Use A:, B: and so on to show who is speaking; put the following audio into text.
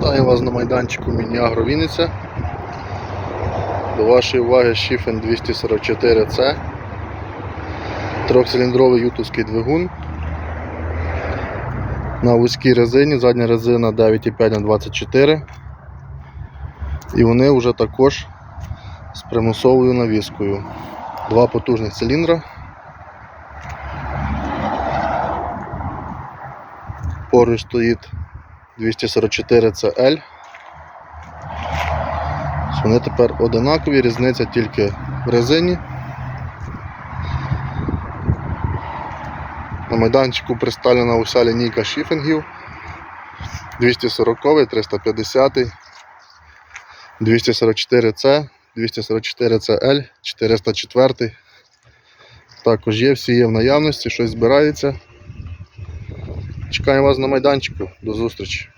A: Вітаю вас на майданчику Міні-Агро Вінниця. До вашої уваги Шіфен 244C. Трьохциліндровий ютовський двигун. На вузькій резині, задня резина 9,5 на 24 І вони вже також з примусовою навіскою. Два потужних циліндра. Поруч стоїть 244 CL. Вони тепер одинакові, різниця тільки в резині. На майданчику представлена уся лінійка шіфінгів 240, 350, 244C, 244CL, 404. Також є, всі є в наявності, щось збирається. Чекаємо вас на майданчику. До зустрічі.